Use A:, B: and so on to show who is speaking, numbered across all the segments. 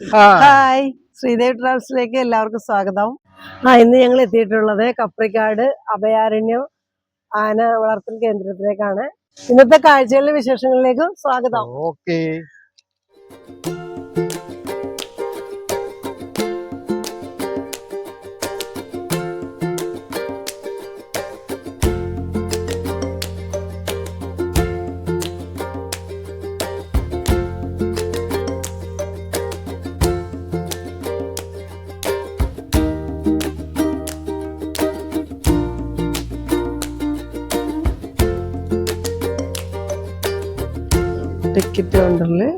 A: Hi Sreedev ട്രാവൽസിലേക്ക് എല്ലാവർക്കും സ്വാഗതം. ആ ഇന്ന് ഞങ്ങൾ എത്തിയിട്ടുള്ളത് കപ്രിക്കാട് അഭയാരണ്യം ആന വളർത്തൽ കേന്ദ്രത്തിലേക്കാണ്. ഇന്നത്തെ കാഴ്ചകളിലെ വിശേഷങ്ങളിലേക്ക് സ്വാഗതം.
B: ഓക്കെ.
A: കൗണ്ടറിൽ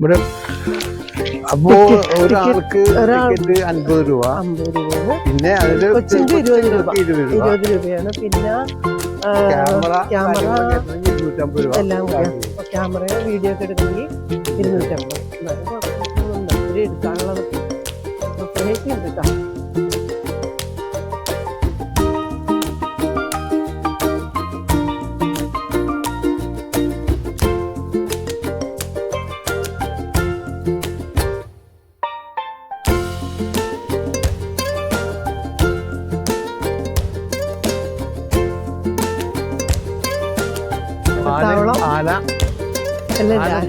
B: ഇവിടെ അപ്പോ ഒരാൾക്ക്
A: ഒരാൾ-
B: ടിക്കറ്റ് അൻപത് രൂപ.
A: അമ്പത് രൂപ.
B: പിന്നെ അതിൽ
A: കൊച്ചിന്റെ ഇരുപത് രൂപ.
B: ഇരുപത് രൂപ.
A: ഇരുപത് രൂപയാണ്. പിന്നെ
B: ക്യാമറ
A: എല്ലാം കൂടി. ക്യാമറ വീഡിയോ ഒക്കെ എടുക്കണമെങ്കിൽ ഇരുന്നൂറ്റമ്പത്. എടുക്കാനുള്ളത് പ്രത്യേകിച്ച് ഉണ്ട്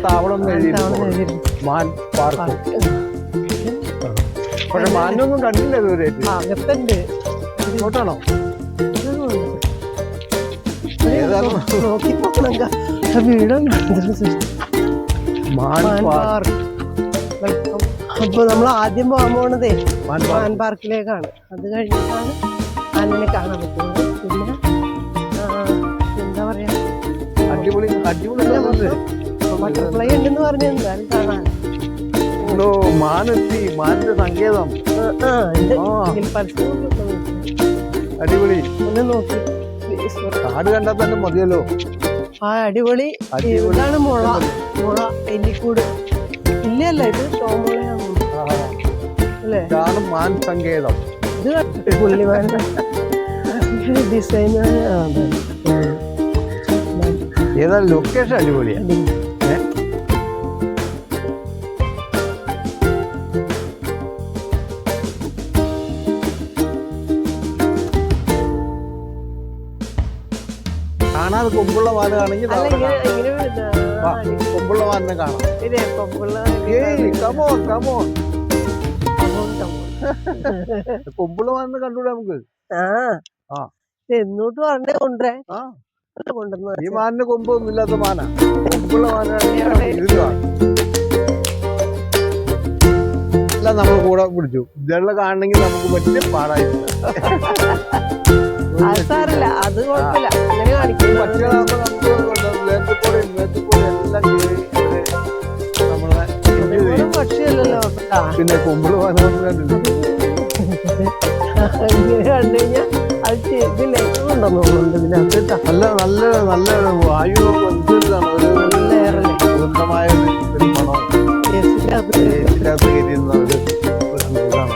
A: താവളം.
B: മാൻ പാർക്ക്.
A: പാർക്ക്.
B: പക്ഷെ മാനൊന്നും കണ്ടില്ല ഇതുവരെ
A: അകത്തുണ്ട്.
B: ഇങ്ങോട്ടാണോ?
A: ഇതൊന്നുമില്ല.
B: ഏതാണ്?
A: നോക്കി അപ്പൊ നമ്മൾ ആദ്യം പോകാൻ പോണതേ
B: മാൻ
A: മാൻ
B: പാർക്ക്
A: പാർക്കിലേക്കാണ്. അത് കഴിഞ്ഞിട്ടാണ് ആനനെ കാണാൻ പറ്റുന്നത്. പിന്നെ എന്താ പറയാ?
B: അടിപൊളി അടിപൊളി
A: ബട്ടർഫ്ലൈ ഉണ്ടെന്ന് പറഞ്ഞു എന്തായാലും കാണാൻ.
B: ഓ മാനെത്തി മാനിന്റെ സങ്കേതം. അടിപൊളി.
A: ഒന്ന് നോക്കി.
B: കാട് കണ്ടാൽ തന്നെ മതിയല്ലോ.
A: ആ അടിപൊളി. ഇതാണ് മുള. മുള എല്ലിക്കൂട് ഇല്ലല്ല ഇത് ചോമുളയാണ്
B: ആ,
A: അല്ലേ?
B: ഇതാണ് മാൻ സങ്കേതം.
A: ഇത് പുള്ളിമാരുടെ ഡിസൈൻ
B: ഏതാ ലൊക്കേഷൻ അടിപൊളിയാ. ഏ? കാണാതെ കൊമ്പുള്ള മാനാണെങ്കിൽ
A: അല്ല ഇങ്ങനെ ഇങ്ങനെ ഇത്
B: വാ.
A: ആ, ഇത്
B: കൊമ്പുള്ള വാലിനെ കാണാം.
A: കൊമ്പുള്ള
B: കമോൺ കമോൺ. കൊമ്പുള്ള മാനിനെ കണ്ടൂടെ നമുക്ക്?
A: ആ. എന്നോട്ട് പറഞ്ഞേ കൊണ്ടേ
B: ഈ. മാനിന് കൊമ്പൊന്നും ഇല്ലാത്ത മാനാ കൊമ്പുള്ള മാനാണ് കാണും. എല്ലാം നമ്മൾ കൂടെ പിടിച്ചു ഇതെല്ലാം കാണണമെങ്കിൽ നമുക്ക് പറ്റിയ പാടായിരുന്നു.
A: അത് കുഴപ്പമില്ല. അങ്ങനെ
B: കാണിക്കും. നമുക്ക് എല്ലാം നമ്മളെ
A: പക്ഷിയല്ലല്ലോ.
B: പിന്നെ കൊമ്പിൾ വന്നു കണ്ടില്ല
A: ഇങ്ങനെ കണ്ടു കഴിഞ്ഞാൽ അത് ചെയ്തിലേക്ക് കൊണ്ടുവന്നുണ്ട് ഇതിനകത്ത്
B: നല്ല നല്ല നല്ല വായു
A: നല്ല ഏറല്ലേ?
B: ഒരു- മണം. ഇതാണ്.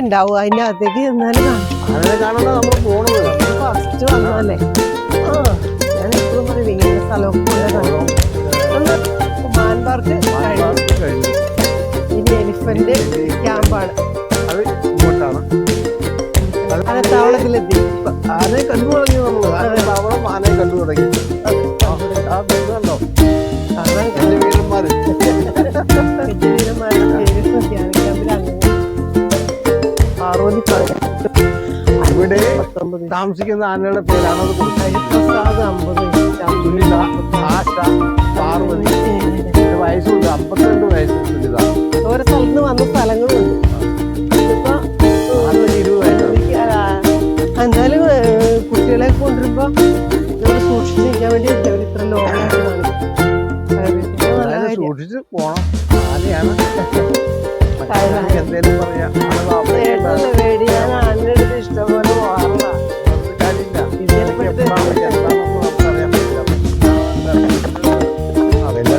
A: ഉണ്ടാവും. അതിന്റെ അകത്തേക്ക് ചെന്നാലും അങ്ങനെ
B: അതിനെ നമ്മൾ പോണത്.
A: വന്നതല്ലേ ആ ഞാൻ എപ്പോഴും പറയും ഇങ്ങനെ സ്ഥലമൊക്കെ. ഒന്ന് മാൻ പാർക്ക് കഴിഞ്ഞു
B: മാൻപാർക്ക് കഴിഞ്ഞു.
A: ഇനി എലിഫന്റ് ക്യാമ്പാണ്.
B: അത് ഇങ്ങോട്ടാണ്.
A: ആനത്താവളത്തിലെത്തി
B: അത് കണ്ടു താമസിക്കുന്ന ആനകളുടെ പേരാണ് അത് സുനിത ആശ പാർവതി വയസ്സുണ്ട് അമ്പത്തിരണ്ട് വയസ്സ്
A: ഓരോ സ്ഥലത്ത് വന്ന സ്ഥലങ്ങളുണ്ട്. ഇതിപ്പോ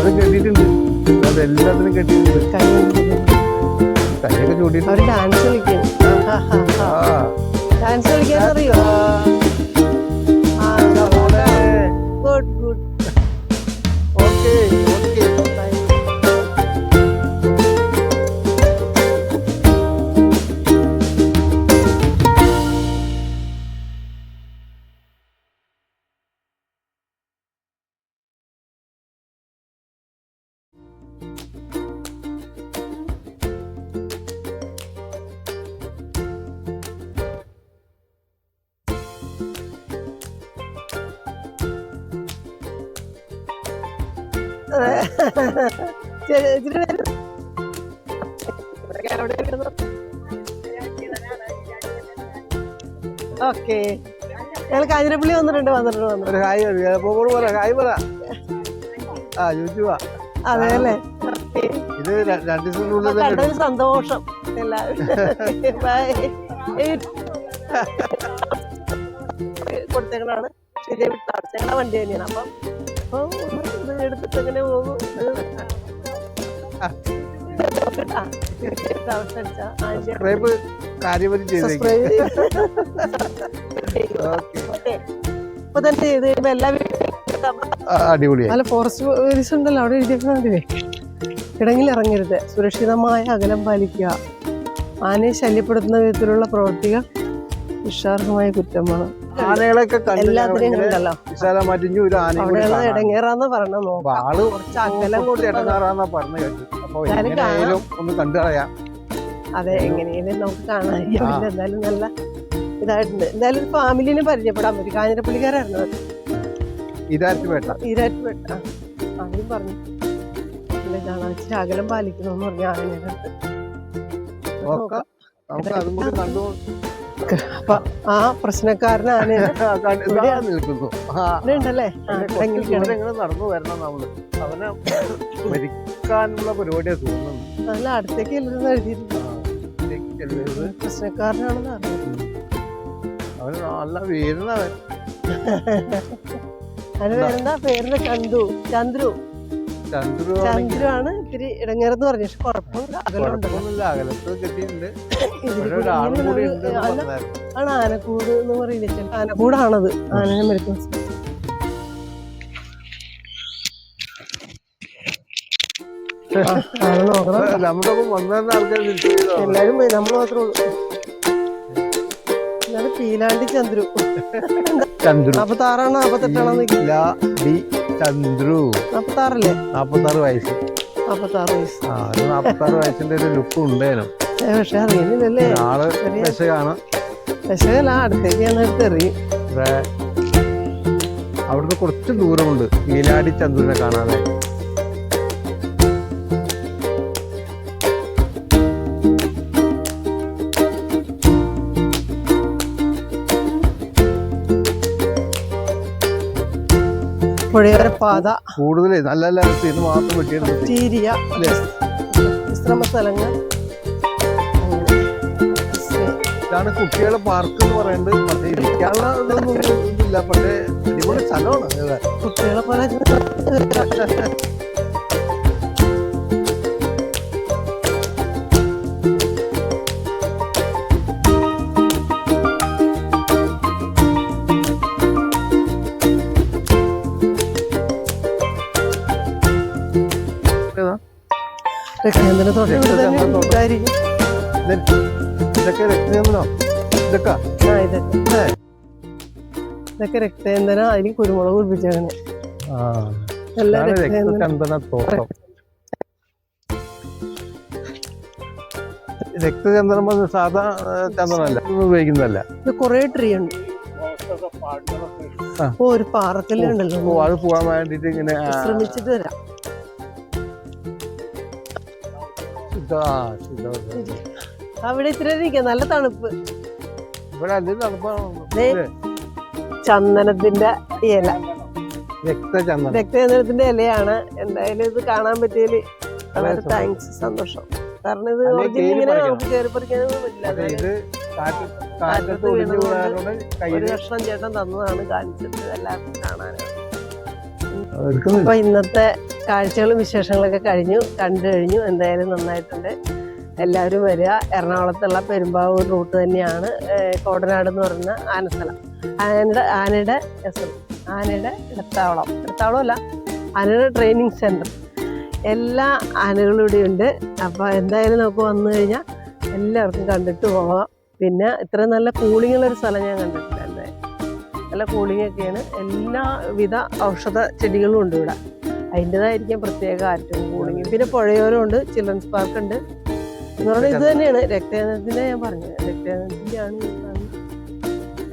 B: അതെല്ലാവരും കെട്ടിയിട്ടുണ്ട്. അതെല്ലാത്തിനും കെട്ടിയിട്ടുണ്ട്. കൈയൊക്കെ ചൂടിയിട്ട്
A: അവർ ഡാൻസ് കളിക്കും. ഡാൻസ് കളിക്കാൻ അറിയോ ഗുഡ് ഗുഡ് ഇച്ചിരി എവിടെ ഇരുന്നു? ഓക്കെ ഞങ്ങൾ കാഞ്ഞിരപ്പള്ളി വന്നിട്ടുണ്ട് വന്നിട്ടുണ്ട്. വന്നിട്ടുണ്ട്
B: ഹായ് പോകോട് പറ ഹായ് പറ. ആ യൂട്യൂബാ.
A: അതെ അല്ലേ?
B: ഇത് രണ്ട് ദിവസത്തിനുള്ളിൽ തന്നെ
A: കണ്ടൊരു സന്തോഷം. എല്ലാവരും. ബൈ കൊടുത്തേക്കണാണ് ശരി ഞങ്ങളുടെ വണ്ടി തന്നെയാണ്. അപ്പം അപ്പം എടുത്തിട്ട് എങ്ങനെ പോകും.
B: സബ്സ്ക്രൈബ് കാര്യപരി.
A: ഇപ്പൊ തന്നെ ചെയ്ത് കഴിയുമ്പോ എല്ലാ
B: അടിപൊളിയായി.
A: അല്ല ഫോറസ്റ്റ് പോലീസ് ഉണ്ടല്ലോ അവിടെ എഴുതിയേക്കണേ കിടങ്ങിൽ ഇറങ്ങരുത് സുരക്ഷിതമായ അകലം പാലിക്കുക. ആനയെ ശല്യപ്പെടുത്തുന്ന വിധത്തിലുള്ള പ്രവൃത്തികൾ വിഷാർഹമായ കുറ്റമാണ്.
B: ആനകളൊക്കെ
A: എല്ലാത്തിനെയും കണ്ടല്ലോ.
B: വിശാലമായിട്ട് ഇനി ഒരു കൂടി
A: ഇടങ്ങേറാന്ന് പറഞ്ഞ നോക്കാം.
B: ആൾ
A: കുറച്ച് അകലം കൊടുക്കണം
B: പറഞ്ഞു കേട്ടു അപ്പൊ
A: എന്തായാലും
B: എങ്ങനെയായാലും ഒന്ന് കണ്ടു കളയാം.
A: അതെ എങ്ങനെയും നമുക്ക് കാണാൻ ഇവിടെ എന്തായാലും നല്ല ഇതായിട്ടുണ്ട്. എന്തായാലും ഒരു ഫാമിലിനെ പരിചയപ്പെടാൻ പറ്റും. കാഞ്ഞിരപ്പള്ളിക്കാരായിരുന്നു ഈരാറ്റുപേട്ട. പറഞ്ഞു. ഇച്ചിരി അകലം പാലിക്കണമെന്ന് പറഞ്ഞു ആനയുടെ
B: നോക്കാം.
A: അപ്പൊ ആ
B: പ്രശ്നക്കാരനാണ് നിൽക്കുന്നു.
A: ഉണ്ടല്ലേ
B: നടന്നു വരണം നമ്മൾ. അവനെ മരിക്കാനുള്ള പരിപാടിയാ തോന്നുന്നു
A: നല്ല അടുത്തേക്ക് എഴുതിയിട്ടുണ്ട്. പ്രശ്നക്കാരനാണെന്ന് അറിയാം
B: അവന് നല്ല വീരുന്നവൻ
A: അതിന് പേരെന്താ? പേരിന്റെ ചന്തു. ചന്ദ്രു.
B: ചന്ദ്രു
A: ചന്ദ്രു ആണ് ഇത്തിരി ഇടങ്ങേറെന്ന് പറഞ്ഞു പക്ഷെ കുഴപ്പമില്ല ആണ് ആനക്കൂട് എന്ന് പറയുന്നത് ആനക്കൂടാണത്. ആനനെ
B: ചെയ്തോ
A: എല്ലാരും നമ്മൾ മാത്രമേ ഉള്ളൂ. ഇതാണ് പീലാണ്ടി ചന്ദ്രു.
B: ചന്ദ്രു.
A: താറാണോ
B: അപ്പൊ തെറ്റാണോ ചന്ദ്രു.
A: നാപ്പത്താറല്ലേ?
B: നാപ്പത്താറ് വയസ്സ്.
A: നാപ്പത്താറ് വയസ്സ്.
B: ആ ഒരു നാപ്പത്താറ് വയസ്സിന്റെ ഒരു ലുക്ക്
A: ഉണ്ടേനും പക്ഷെ അറിയുന്നില്ലല്ലേ
B: ആൾ
A: ചെറിയ കാണാം അല്ല അടുത്തേക്ക് ഞാൻ എടുത്ത്
B: അവിടുന്ന് കുറച്ച് ദൂരമുണ്ട്. മീലാടി ചന്ദ്രനെ കാണാതെ
A: പുഴയോര പാത.
B: കൂടുതൽ നല്ല നല്ല ഇത് മാത്രം വെട്ടിയെടുത്ത് അല്ലേ?
A: വിശ്രമ സ്ഥലങ്ങൾ.
B: ഇതാണ് കുട്ടികളുടെ പാർക്ക് എന്ന് പറയുന്നത്. പക്ഷേ ഇരിക്കാനുള്ള ഇതൊന്നും ഇതില്ല പക്ഷേ അടിപൊളി സ്ഥലമാണ്.
A: കുട്ടികളെ പോലെ
B: ഇതൊക്കെ രക്തചന്ദ്രനോ ഇതൊക്കെ?
A: അതിൽ കുരുമുളക് പിടിപ്പിച്ചങ്ങനെ
B: ആ.
A: എല്ലാം
B: ഇതാണ്
A: രക്തചന്ദന
B: രക്തചന്ദന തോട്ടം. രക്തചന്ദ്രൻ പറഞ്ഞ സാധാ ചന്ദ്രനല്ല ഉപയോഗിക്കുന്നതല്ല.
A: ഇത് കുറേ ട്രീ ഉണ്ട്. ഒരു
B: പാറത്തിലുണ്ടല്ലോ അത് പോകാൻ വേണ്ടിട്ട് ഇങ്ങനെ
A: ശ്രമിച്ചിട്ട് വരാം. അവിടെ ഇത്തിരി നല്ല തണുപ്പ്. ചന്ദനത്തിന്റെ ഇല.
B: രക്തചന്ദനം
A: രക്തചന്ദനത്തിന്റെ ഇലയാണ്. എന്തായാലും ഇത് കാണാൻ പറ്റിയതിൽ വളരെ താങ്ക്സ് സന്തോഷം. കാരണം ഇത് ഒറിജിനൽ ഇങ്ങനെ നമുക്ക് കയറി പറിക്കാനൊന്നും പറ്റില്ല ഒരു കഷ്ണം ചേട്ടൻ തന്നതാണ് കാണിച്ചത് എല്ലാവർക്കും കാണാനാണ് അപ്പൊ ഇന്നത്തെ കാഴ്ചകളും വിശേഷങ്ങളൊക്കെ കഴിഞ്ഞു കണ്ടു കഴിഞ്ഞു. എന്തായാലും നന്നായിട്ടുണ്ട്. എല്ലാവരും വരിക. എറണാകുളത്തുള്ള പെരുമ്പാവൂർ റൂട്ട് തന്നെയാണ് കോടനാട് എന്ന് പറയുന്ന ആനസ്ഥലം. ആനയുടെ ആനയുടെ ആനയുടെ ഇടത്താവളം ഇടത്താവളം അല്ല ആനയുടെ ട്രെയിനിങ് സെന്റർ എല്ലാ ആനകളും ഇവിടെ ഉണ്ട്. അപ്പോൾ എന്തായാലും നമുക്ക് വന്നു കഴിഞ്ഞാൽ എല്ലാവർക്കും കണ്ടിട്ട് പോവാം. പിന്നെ ഇത്രയും നല്ല കൂളിങ്ങുള്ള ഒരു സ്ഥലം ഞാൻ കണ്ടിട്ടില്ല. കൂളിംഗ് ഒക്കെയാണ് എല്ലാവിധ ഔഷധ ചെടികളും ഉണ്ട് ഇവിടെ. അതിന്റെതായിരിക്കും പ്രത്യേക ആറ്റും കൂളിങ് പിന്നെ പുഴയോരം ഉണ്ട് ചിൽഡ്രൻസ് പാർക്ക് ഉണ്ട്. എന്ന് പറഞ്ഞാൽ ഇത് തന്നെയാണ്. രക്തയാനത്തിന്റെ ഞാൻ പറഞ്ഞത്. രക്തചന്ദനത്തിന്റെയാണ് ആണ്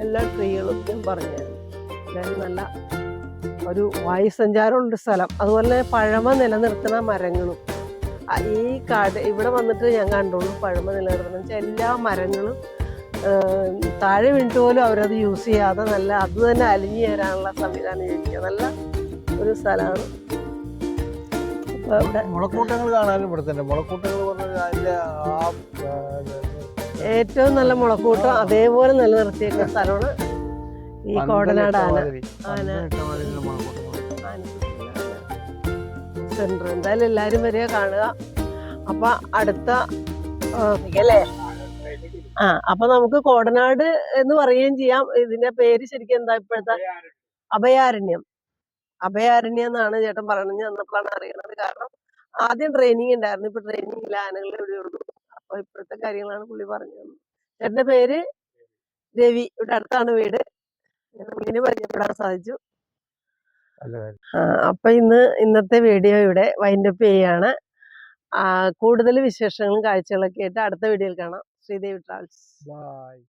A: എല്ലാ ട്രീകളും ഞാൻ പറഞ്ഞത്. എന്തായാലും നല്ല ഒരു വായുസഞ്ചാരമുള്ള സ്ഥലം. അതുപോലെ പഴമ നിലനിർത്തുന്ന മരങ്ങളും. ഈ കാട് ഇവിടെ വന്നിട്ട് ഞാൻ കണ്ടുള്ളൂ പഴമ നിലനിർത്തണം. എല്ലാ മരങ്ങളും താഴെ വീണിട്ട് പോലും അവരത് യൂസ് ചെയ്യാതെ നല്ല അത് തന്നെ അലിഞ്ഞു തരാനുള്ള സംവിധാനം ചെയ്തിരിക്കുക നല്ല ഒരു സ്ഥലമാണ്.
B: മുളക്കൂട്ടങ്ങൾ കാണാനും ഇവിടെ തന്നെ. മുളക്കൂട്ടങ്ങൾ
A: ഏറ്റവും നല്ല മുളക്കൂട്ടം അതേപോലെ നിലനിർത്തിയേക്കുന്ന സ്ഥലമാണ് ഈ കോടനാട് ആന. സെന്റർ എന്തായാലും എല്ലാരും വരിക കാണുക. അപ്പൊ അടുത്ത അല്ലേ? ആ അപ്പൊ നമുക്ക് കോടനാട് എന്ന് പറയുകയും ചെയ്യാം. ഇതിന്റെ പേര് ശരിക്കും എന്താ ഇപ്പോഴത്തെ? അഭയാരണ്യം. അഭയാരണ്യം എന്നാണ് ചേട്ടൻ പറഞ്ഞു തന്നപ്പോഴാണ് അറിയണത്. കാരണം ആദ്യം ട്രെയിനിങ് ഉണ്ടായിരുന്നു. ഇപ്പൊ ട്രെയിനിങ് ഇല്ല. ആനകൾ ഇവിടെ ഉള്ളൂ. അപ്പൊ ഇപ്പോഴത്തെ കാര്യങ്ങളാണ് പുള്ളി പറഞ്ഞു തന്നത് ചേട്ടന്റെ പേര് രവി. ഇവിടെ അടുത്താണ് വീട്. പുള്ളിനെ പരിചയപ്പെടാൻ സാധിച്ചു. അപ്പൊ ഇന്ന് ഇന്നത്തെ വീഡിയോ ഇവിടെ വൈൻഡപ്പ് ചെയ്യാണ് ആ, കൂടുതൽ വിശേഷങ്ങളും കാഴ്ചകളൊക്കെ ആയിട്ട് അടുത്ത വീഡിയോയിൽ കാണാം. Sridevi travels
B: bye.